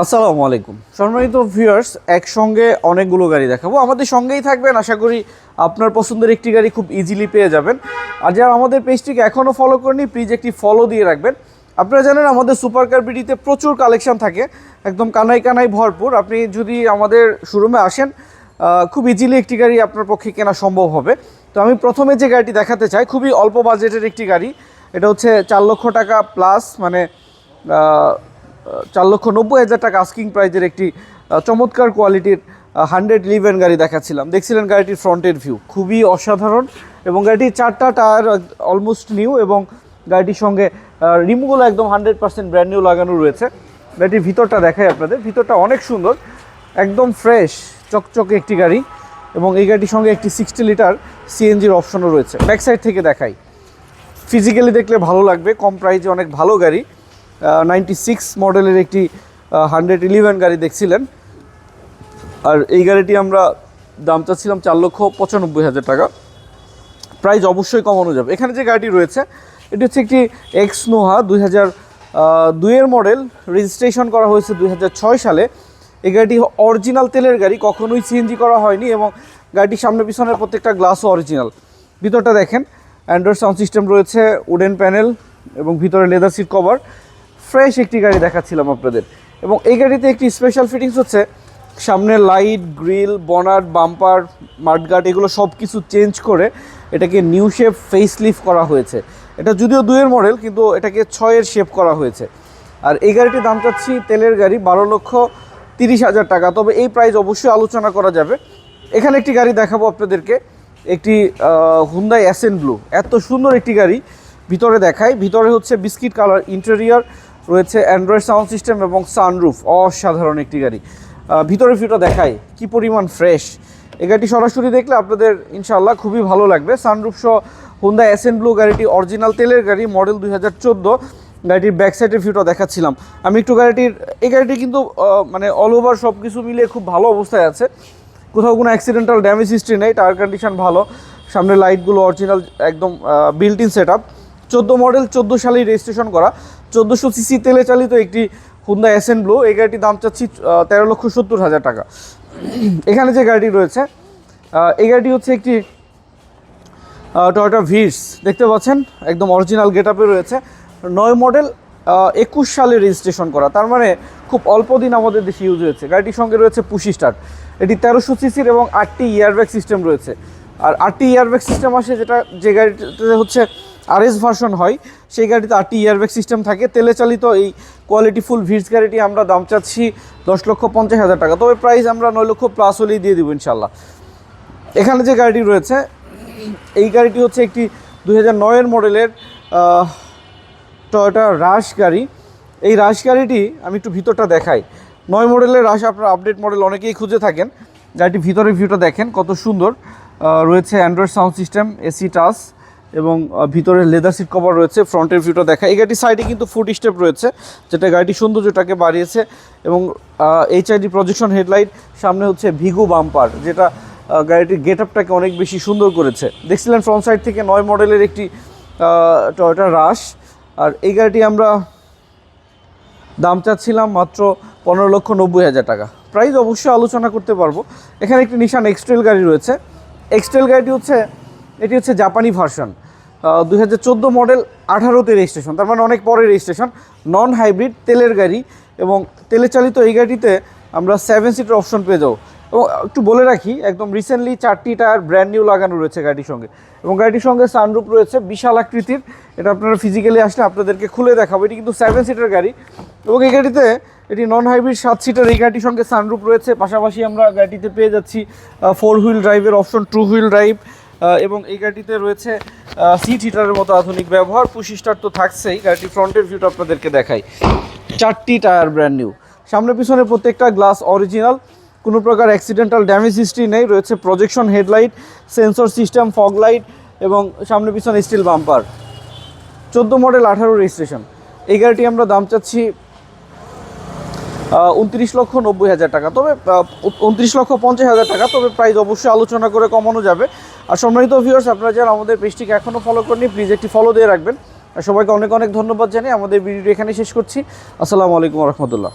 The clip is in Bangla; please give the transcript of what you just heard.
আসসালামু আলাইকুম। সম্মানিত ভিউয়ার্স একসঙ্গে অনেকগুলো গাড়ি দেখাবো। আমাদের সঙ্গেই থাকবেন, আশা করি আপনার পছন্দের একটি গাড়ি খুব ইজিলি পেয়ে যাবেন। আর যারা আমাদের পেজটিকে এখনও ফলো করেনি প্লিজ একটি ফলো দিয়ে রাখবেন। আপনারা জানেন আমাদের সুপার কার বিডিতে প্রচুর কালেকশন থাকে, একদম কানাই কানাই ভরপুর। আপনি যদি আমাদের শোরুমে আসেন খুব ইজিলি একটি গাড়ি আপনার পক্ষে কেনা সম্ভব হবে। তো আমি প্রথমে যে গাড়িটি দেখাতে চাই, খুবই অল্প বাজেটের একটি গাড়ি। এটা হচ্ছে চার লক্ষ টাকা প্লাস মানে চার লক্ষ নব্বই হাজার টাকা আস্কিং প্রাইজের একটি চমৎকার কোয়ালিটির হান্ড্রেড লিভেন গাড়ি দেখাচ্ছিলাম। দেখছিলেন গাড়িটির ফ্রন্টের ভিউ খুবই অসাধারণ এবং গাড়িটির চারটা টায়ার অলমোস্ট নিউ এবং গাড়িটির সঙ্গে রিমগুলো একদম হান্ড্রেড পার্সেন্ট ব্র্যান্ড নিউ লাগানো রয়েছে। গাড়িটির ভিতরটা দেখাই আপনাদের। ভিতরটা অনেক সুন্দর, একদম ফ্রেশ চকচকে একটি গাড়ি এবং এই গাড়িটির সঙ্গে একটি সিক্সটি লিটার সিএনজির অপশনও রয়েছে। ব্যাক সাইড থেকে দেখাই। ফিজিক্যালি দেখলে ভালো লাগবে, কম প্রাইজে অনেক ভালো গাড়ি। নাইনটি সিক্স মডেলের একটি হান্ড্রেড ইলেভেন গাড়ি দেখছিলেন। আর এই গাড়িটি আমরা দাম চাচ্ছিলাম চার লক্ষ পঁচানব্বই হাজার টাকা। প্রাইস অবশ্যই কমানো যাবে। এখানে যে গাড়িটি রয়েছে, এটি হচ্ছে একটি এক্স নোহা দুই হাজার দুইয়ের মডেল রেজিস্ট্রেশন করা হয়েছে দুই হাজার ছয় সালে। এই গাড়িটি অরিজিনাল তেলের গাড়ি, কখনোই সিএনজি করা হয়নি এবং গাড়িটির সামনে পিছনের প্রত্যেকটা গ্লাসও অরিজিনাল ভিতরটা দেখেন অ্যান্ড্রয়েড সাউন্ড সিস্টেম রয়েছে উডেন প্যানেল এবং ভিতরে লেদার সিট কভার ফ্রেশ একটি গাড়ি দেখাচ্ছিলাম আপনাদের। এবং এই গাড়িতে একটি স্পেশাল ফিটিংস হচ্ছে, সামনে light grille bonnet bumper mudguard এগুলো সব কিছু চেঞ্জ করে এটাকে নিউ শেপ ফেস লিফট করা হয়েছে। এটা যদিও দুইয়ের মডেল কিন্তু এটাকে ছয়ের শেপ করা হয়েছে। আর এই গাড়িটির দাম চাচ্ছি তেলের গাড়ি বারো লক্ষ তিরিশ হাজার টাকা। তবে এই প্রাইস অবশ্যই আলোচনা করা যাবে। এখানে একটি গাড়ি দেখাবো আপনাদেরকে। একটি হুন্দাই অ্যাসেন ব্লু এত সুন্দর একটি গাড়ি ভিতরে দেখায় ভিতরে হচ্ছে বিস্কিট কালার ইন্টেরিয়র রয়েছে অ্যান্ড্রয়েড সাউন্ড সিস্টেম এবং সানরুফ অসাধারণ একটি গাড়ি। ভিতরে ভিউটা দেখায় কি পরিমাণ ফ্রেশ এই গাড়িটি সরাসরি দেখলে আপনাদের ইনশাআল্লাহ খুবই ভালো লাগবে। সানরুফ সহ হুন্দা অ্যাসেন ব্লু গাড়িটি অরিজিনাল তেলের গাড়ি মডেল দুই হাজার চোদ্দ। গাড়িটির ব্যাক সাইডের ভিউটা দেখাচ্ছিলাম। আমি একটু গাড়িটির, এই গাড়িটি কিন্তু মানে অল ওভার সব কিছু মিলিয়ে খুব ভালো অবস্থায় আছে। কোথাও কোনো অ্যাক্সিডেন্টাল ড্যামেজ হিস্ট্রি নেই টায়ার কন্ডিশন ভালো। সামনে লাইটগুলো অরিজিনাল একদম বিল্ট ইন সেট আপ চোদ্দ মডেল চোদ্দ সালেই রেজিস্ট্রেশন করা। চোদ্দোশো সিসি তেলে চালিত একটি হুন্দা এসএন ব্লু এই গাড়িটির দাম চাচ্ছি তেরো লক্ষ সত্তর হাজার টাকা। এখানে যে গাড়িটি রয়েছে এই গাড়িটি হচ্ছে একটি টয়োটা ভিস দেখতে পাচ্ছেন? একদম অরিজিনাল গেট আপে রয়েছে। নয় মডেল একুশ সালে রেজিস্ট্রেশন করা। তার মানে খুব অল্প দিন আমাদের দেশে ইউজ হয়েছে। গাড়িটির সঙ্গে রয়েছে পুশি স্টার্ট। এটি তেরোশো সিসির এবং আটটি ইয়ারব্যাগ সিস্টেম রয়েছে। আর আটটি ইয়ারব্যাগ সিস্টেম আসে যেটা, যে গাড়িতে হচ্ছে আরএস ভার্সন হয়। সেই গাড়িতে আটটি ইয়ারব্যাগ সিস্টেম থাকে। তেলে চালিত এই কোয়ালিটি ফুল ভিডস গাড়িটি আমরা দাম চাচ্ছি দশ লক্ষ পঞ্চাশ হাজার টাকা। তবে প্রাইস আমরা নয় লক্ষ প্লাস হলেই দিয়ে দেবো ইনশাল্লাহ এখানে যে গাড়িটি রয়েছে, এই গাড়িটি হচ্ছে একটি দুই হাজার নয়ের মডেলের টয়োটা রাশ গাড়ি। এই রাশ গাড়িটি আমি একটু ভিতরটা দেখাই। নয় মডেলের রাশ আপনার আপডেট মডেল অনেকেই খুঁজে থাকেন। গাড়িটি ভিতরের ভিউটা দেখেন, কত সুন্দর। রয়েছে Android sound system AC touch এবং ভিতরে লেদার সিট কভার রয়েছে ফ্রন্টের ভিউটা দেখা। এই গাড়ির সাইডে কিন্তু ফুট স্টেপ রয়েছে, যেটা গাড়িটির সৌন্দর্যটাকে বাড়িয়েছে এবং এইচআইডি প্রজেকশন হেডলাইট সামনে হচ্ছে ভিগু বাম্পার যেটা গাড়িটির গেট আপটাকে অনেক বেশি সুন্দর করেছে। দেখছিলেন ফ্রন্ট সাইড থেকে নয় মডেলের একটি টয়োটা রাশ আর এই গাড়িটি আমরা দাম চাচ্ছিলাম মাত্র পনেরো লক্ষ নব্বই হাজার টাকা। প্রাইস অবশ্যই আলোচনা করতে পারব। এখানে একটি নিশান এক্সট্রেল গাড়ি রয়েছে। এক্সট্রেল গাড়িটি হচ্ছে এটি হচ্ছে জাপানি ভার্সন দুই হাজার চোদ্দ মডেল আঠারোতে রেজিস্ট্রেশন, তার মানে অনেক পরে রেজিস্ট্রেশন, নন হাইব্রিড, তেলের গাড়ি এবং তেলে চালিত এই গাড়িতে আমরা সেভেন সিটের অপশন পেয়ে যাব। এবং একটু বলে রাখি, একদম রিসেন্টলি চারটি টায়ার ব্র্যান্ড নিউ লাগানো রয়েছে গাড়ির সঙ্গে। এবং গাড়িটির সঙ্গে সানরুপ রয়েছে, বিশাল আকৃতির। এটা আপনারা ফিজিক্যালি আসলে আপনাদেরকে খুলে দেখাবো। এটি কিন্তু সেভেন সিটের গাড়ি। এবং এই গাড়িতে, এটি নন হাইব্রিড সাত সিটের এই গাড়িটির সঙ্গে সানরুপ রয়েছে। পাশাপাশি আমরা গাড়িটিতে পেয়ে যাচ্ছি ফোর হুইল ড্রাইভের অপশন টু হুইল ড্রাইভ এবং এই গাড়িটিতে রয়েছে সিট হিটারের মতো আধুনিক ব্যবহার। পুশি স্টার তো থাকছেই গাড়িটি ফ্রন্টের ভিউটা আপনাদেরকে দেখাই। চারটি টায়ার ব্র্যান্ড নিউ সামনে পিছনে প্রত্যেকটা গ্লাস অরিজিনাল কোনো প্রকার অ্যাক্সিডেন্টাল ড্যামেজ হিস্ট্রি নেই। রয়েছে projection headlight sensor system fog light এবং সামনে পিছনে স্টিল বাম্পার চোদ্দ মডেল আঠারো রেজিস্ট্রেশন এই গাড়িটি আমরা দাম চাচ্ছি উনত্রিশ লক্ষ নব্বই হাজার টাকা। তবে উনত্রিশ লক্ষ পঞ্চাশ হাজার টাকা। তবে প্রাইস অবশ্যই আলোচনা করে কমানো যাবে। আর সম্মানিত ভিউয়ার্স আপনারা যারা আমাদের পেজটিকে এখনও ফলো করেনি প্লিজ একটি ফলো দিয়ে রাখবেন। সবাইকে অনেক অনেক ধন্যবাদ জানিয়ে আমাদের ভিডিওটি এখানে শেষ করছি। আসসালামু আলাইকুম রহমতুল্লাহ।